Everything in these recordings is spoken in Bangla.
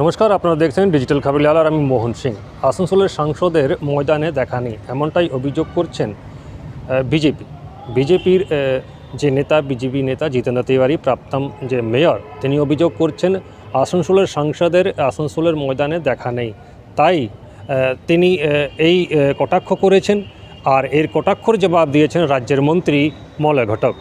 নমস্কার, আপনারা দেখছেন ডিজিটাল খাবিলাল আর আমি মোহন সিং। আসানসোলের সাংসদের ময়দানে দেখা নেই, এমনটাই অভিযোগ করছেন বিজেপি। বিজেপির যে নেতা, বিজেপি নেতা জিতেন্দ্র তিওয়ারি, প্রাপ্তম যে মেয়র, তিনি অভিযোগ করছেন, আসানসোলের সাংসদের আসানসোলের ময়দানে দেখা নেই। তাই তিনি এই কটাক্ষ করেছেন, আর এর কটাক্ষর জবাব দিয়েছেন রাজ্যের মন্ত্রী মলয় ঘটক।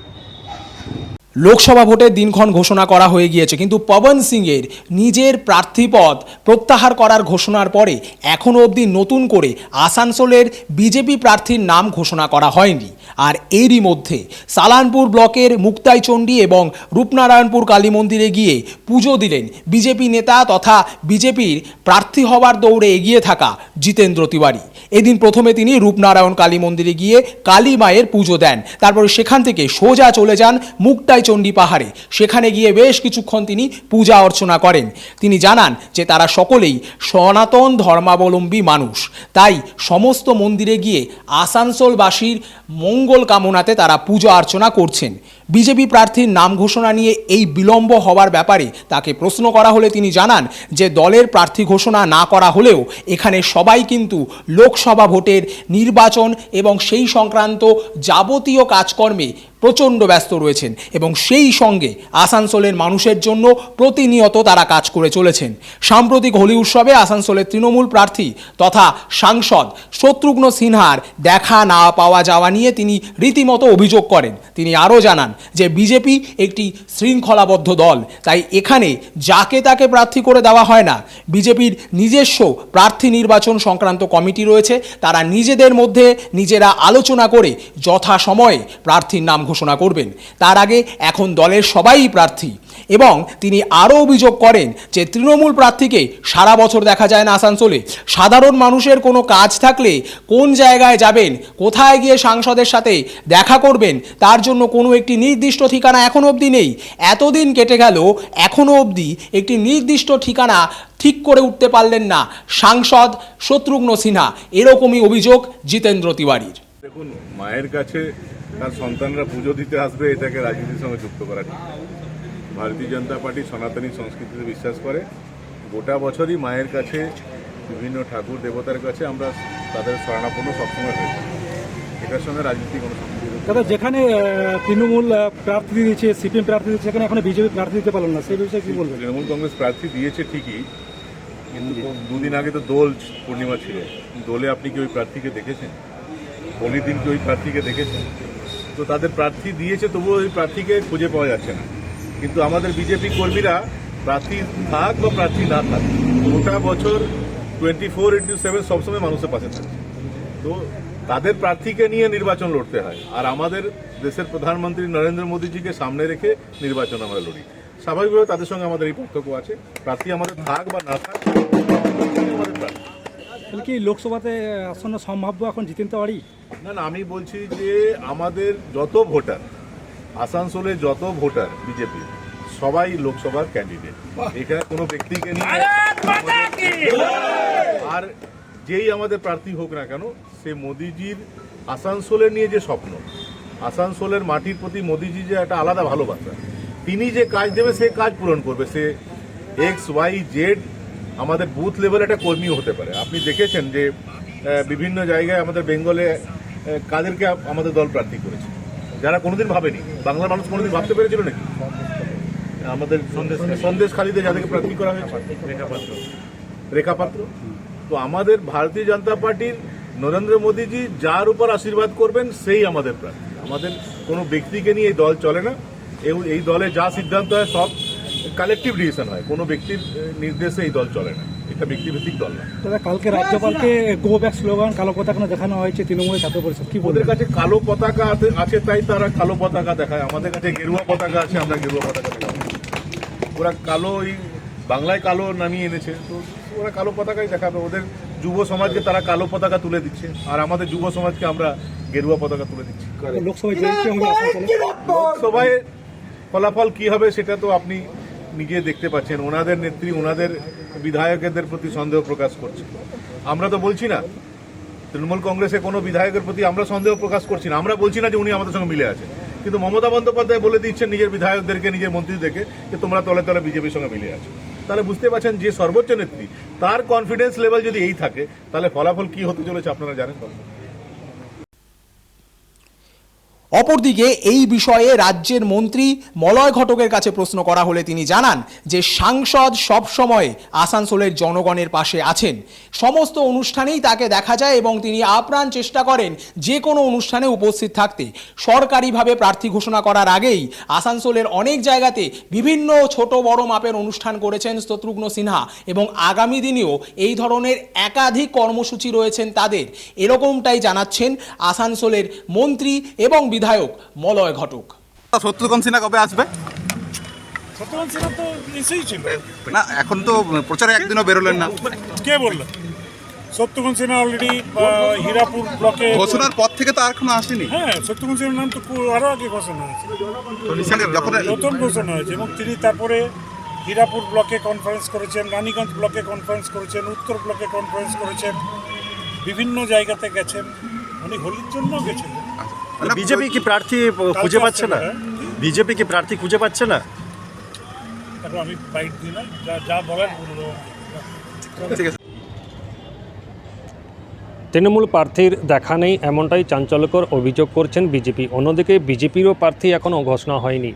লোকসভা ভোটে দিনক্ষণ ঘোষণা করা হয়ে গিয়েছে। কিন্তু পবন সিংয়ের নিজের প্রার্থীপদ প্রত্যাহার করার ঘোষণার পরে এখনও অবধি নতুন করে আসানসোলের বিজেপি প্রার্থীর নাম ঘোষণা করা হয়নি। আর এরই মধ্যে সালানপুর ব্লকের মুক্তাইচণ্ডী এবং রূপনারায়ণপুর কালী মন্দিরে গিয়ে পুজো দিলেন বিজেপি নেতা তথা বিজেপির প্রার্থী হওয়ার দৌড়ে এগিয়ে থাকা জিতেন্দ্র তিওয়ারি। এদিন প্রথমে তিনি রূপনারায়ণ কালী মন্দিরে গিয়ে কালী মায়ের পুজো দেন। তারপরে সেখান থেকে সোজা চলে যান মুক্তাইচণ্ডী পাহাড়ে। সেখানে গিয়ে বেশ কিছুক্ষণ তিনি পূজা অর্চনা করেন। তিনি জানান যে তারা সকলেই সনাতন ধর্মাবলম্বী মানুষ। তাই সমস্ত মন্দিরে গিয়ে আসানসোলবাসীর মঙ্গল কামনাতে তারা পূজা অর্চনা করছেন। বিজেপি প্রার্থীর নাম ঘোষণা নিয়ে এই বিলম্ব হওয়ার ব্যাপারে তাকে প্রশ্ন করা হলে তিনি জানান যে দলের প্রার্থী ঘোষণা না করা হলেও এখানে সবাই কিন্তু লোকসভা ভোটের নির্বাচন এবং সেই সংক্রান্ত যাবতীয় কাজকর্মে প্রচণ্ড ব্যস্ত রয়েছেন এবং সেই সঙ্গে আসানসোলের মানুষের জন্য প্রতিনিয়ত তারা কাজ করে চলেছেন। সাম্প্রতিক হোলি উৎসবে আসানসোলের তৃণমূল প্রার্থী তথা সাংসদ শত্রুঘ্ন সিনহার দেখা না পাওয়া যাওয়া নিয়ে তিনি রীতিমতো অভিযোগ করেন। তিনি আরও জানান যে বিজেপি একটি শৃঙ্খলাবদ্ধ দল। তাই এখানে যাকে তাকে প্রার্থী করে দেওয়া হয় না, বিজেপির নিজস্ব প্রার্থী নির্বাচন সংক্রান্ত কমিটি রয়েছে। তারা নিজেদের মধ্যে নিজেরা আলোচনা করে যথাসময়ে প্রার্থীর নাম ঘোষণা করবেন। তার আগে এখন দলের সবাই প্রার্থী। এবং তিনি আরও অভিযোগ করেন যে তৃণমূল প্রার্থীকে সারা বছর দেখা যায় না আসানসোলে। সাধারণ মানুষের কোনো কাজ থাকলে কোন জায়গায় যাবেন, কোথায় গিয়ে সাংসদের সাথে দেখা করবেন, তার জন্য কোনো একটি নির্দিষ্ট ঠিকানা এখনও অবধি নেই। এতদিন কেটে গেল এখনও অবধি একটি নির্দিষ্ট ঠিকানা ঠিক করে উঠতে পারলেন না সাংসদ শত্রুঘ্ন সিনহা। এরকমই অভিযোগ জিতেন্দ্র তিওয়ারির। দেখুন, মায়ের কাছে তার সন্তানরা পুজো দিতে আসবে, এটাকে রাজনীতির সঙ্গে যুক্ত করা। ভারতীয় জনতা পার্টি সনাতনী সংস্কৃতিতে বিশ্বাস করে। গোটা বছরই মায়ের কাছে বিভিন্ন ঠাকুর দেবতার কাছে আমরা তাদের শরণাপন্ন সবসময় হয়ে থাকি। এটার সঙ্গে রাজনীতি কোনো সম্পর্ক দাদা যেখানে তৃণমূল প্রার্থী দিয়েছে সিপিএম প্রার্থী দিয়েছে সেখানে এখনও বিজেপি প্রার্থী দিতে পারল না। সেই বিষয়ে কি বলবেন? তৃণমূল কংগ্রেস প্রার্থী দিয়েছে ঠিকই কিন্তু দুদিন আগে তো দোল পূর্ণিমা ছিল। দোলে আপনি কি ওই প্রার্থীকে দেখেছেন? হোলির দিন কি ওই প্রার্থীকে দেখেছেন? তো তাদের প্রার্থী দিয়েছে তবুও ওই প্রার্থীকে খুঁজে পাওয়া যাচ্ছে না। কিন্তু আমাদের বিজেপি কর্মীরা প্রার্থী থাক বা প্রার্থী না থাক গোটা বছর টোয়েন্টি ফোর ইন্টু সেভেন সবসময় মানুষের পাশে থাকে। তো তাদের প্রার্থীকে নিয়ে নির্বাচন লড়তে হয়। আর আমাদের দেশের প্রধানমন্ত্রী নরেন্দ্র মোদীজিকে সামনে রেখে নির্বাচন আমরা লড়ি। স্বাভাবিকভাবে তাদের সঙ্গে আমাদের এই পার্থক্য আছে। প্রার্থী আমাদের থাক বা না থাক আমাদের প্রার্থী। তাহলে কি লোকসভাতে আসন্ন সম্ভাব্য এখন জিতেন্দ্র পারি? না না আমি বলছি যে আমাদের যত ভোটার আসানসোলে যত ভোটার বিজেপি সবাই লোকসভার ক্যান্ডিডেট এখানে কোনো ব্যক্তিকে নিয়ে আর যেই আমাদের প্রার্থী হোক না কেন সে মোদিজির আসানসোলের নিয়ে যে স্বপ্ন আসানসোলের মাটির প্রতি মোদিজি যে একটা আলাদা ভালোবাসা তিনি যে কাজ দেবে সে কাজ পূরণ করবে। সে এক্স ওয়াই জেড আমাদের বুথ লেভেল একটা কর্মীও হতে পারে। আপনি দেখেছেন যে বিভিন্ন জায়গায় আমাদের বেঙ্গলে কাদেরকে আমাদের দল প্রার্থী করেছে। যারা কোনোদিন ভাবেনি বাংলার মানুষ কোনোদিন ভাবতে পেরেছিল নাকি? আমাদের সন্দেশ সন্দেশ খালিতে যাদেরকে প্রার্থী করা হয়েছে। রেখাপাত্র রেখাপাত্র তো আমাদের ভারতীয় জনতা পার্টির নরেন্দ্র মোদীজি যার উপর আশীর্বাদ করবেন সেই আমাদের প্রার্থী। আমাদের কোনো ব্যক্তিকে নিয়ে এই দল চলে না। এবং এই দলে যা সিদ্ধান্ত হয় সব কালেকটিভ ডিসিশন হয়। কোনো ব্যক্তির নির্দেশে এই দল চলে না। এটা ব্যক্তিভিত্তিক দল না। দাদা কালকে রাজ্যপালকে গো ব্যাক স্লোগান কালো পতাকা দেখানো হয়েছে তৃণমূলের ছাত্র পরিষদ কি ওদের কাছে কালো পতাকা আছে- তাই তারা কালো পতাকা দেখায়। আমাদের কাছে গেরুয়া পতাকা আছে আমরা গেরুয়া পতাকা দেখাই ওরা কালো ওই বাংলায় কালো নামিয়ে এনেছে তো ওরা কালো পতাকাই দেখাবে। ওদের যুব সমাজকে তারা কালো পতাকা তুলে দিচ্ছে আর আমাদের যুব সমাজকে আমরা গেরুয়া পতাকা তুলে দিচ্ছি। লোকসভায় লোকসভায় ফলাফল কি হবে সেটা তো আপনি নিজে দেখতে পাচ্ছেন, ওনাদের নেত্রী, ওনাদের বিধায়কদের প্রতি সন্দেহ প্রকাশ করছে। আমরা তো বলছি না, তৃণমূল কংগ্রেসে কোনো বিধায়কের প্রতি আমরা সন্দেহ প্রকাশ করছি না। আমরা বলছি না যে উনি আমাদের সঙ্গে মিলে আছে। কিন্তু মমতা বন্দ্যোপাধ্যায় বলে দিচ্ছেন নিজের বিধায়কদেরকে, নিজের মন্ত্রীদেরকে যে তোমরা তলে তলে বিজেপির সঙ্গে মিলে আছো। তাহলে বুঝতে পারছেন যে সর্বোচ্চ নেত্রী, তার কনফিডেন্স লেভেল যদি এই থাকে, তাহলে ফলাফল কি হতে চলেছে আপনারা জানেন? অপরদিকে এই বিষয়ে রাজ্যের মন্ত্রী মলয় ঘটকের কাছে প্রশ্ন করা হলে তিনি জানান যে সাংসদ সবসময় আসানসোলের জনগণের পাশে আছেন। সমস্ত অনুষ্ঠানেই তাকে দেখা যায় এবং তিনি আপ্রাণ চেষ্টা করেন যে কোনো অনুষ্ঠানে উপস্থিত থাকতে। সরকারিভাবে প্রার্থী ঘোষণা করার আগেই আসানসোলের অনেক জায়গাতে বিভিন্ন ছোট বড় মাপের অনুষ্ঠান করেছেন শত্রুঘ্ন সিনহা এবং আগামী দিনেও এই ধরনের একাধিক কর্মসূচি রয়েছেন তাদের। এরকমটাই জানাচ্ছেন আসানসোলের মন্ত্রী এবং বিধায়ক মলয় ঘটক। শত্রুঘ্ন সিনহা কবে আসবে? শত্রুঘ্ন সিনহা তো এসেই ছিল। না এখন তো প্রচারে একদিনও বেরোলেন না। কে বলল? শত্রুঘ্ন সিনহা অলরেডি হীরাপুর ব্লকে ঘোষণার পর থেকে তো আর এখনও আসেনি। হ্যাঁ শত্রুঘ্ন সিনহার নাম তো কু- আরও আগে ঘোষণা হয়েছে। যখন নতুন ঘোষণা হয়েছে এবং তিনি তারপরে হীরাপুর ব্লকে কনফারেন্স করেছেন রানীগঞ্জ ব্লকে কনফারেন্স করেছেন উত্তর ব্লকে কনফারেন্স করেছেন বিভিন্ন জায়গাতে গেছেন। উনি হোলির জন্য গেছেন বিজেপি কি প্রার্থী খুঁজে পাচ্ছে না? বিজেপি কি প্রার্থী খুঁজে পাচ্ছে না? আমি বাইট দিই না যা যা বলার ঠিক আছে। তৃণমূল প্রার্থীর দেখা নেই এমনটাই চাঞ্চল্যকর অভিযোগ করছেন বিজেপি। অন্যদিকে বিজেপিরও প্রার্থী এখনও ঘোষণা হয়নি।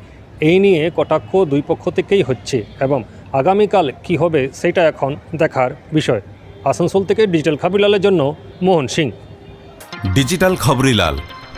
এই নিয়ে কটাক্ষ দুই পক্ষ থেকেই হচ্ছে এবং আগামীকাল কি হবে সেটা এখন দেখার বিষয়। আসানসোল থেকে ডিজিটাল খাবিলালের জন্য মোহন সিং। ডিজিটাল খবরিলাল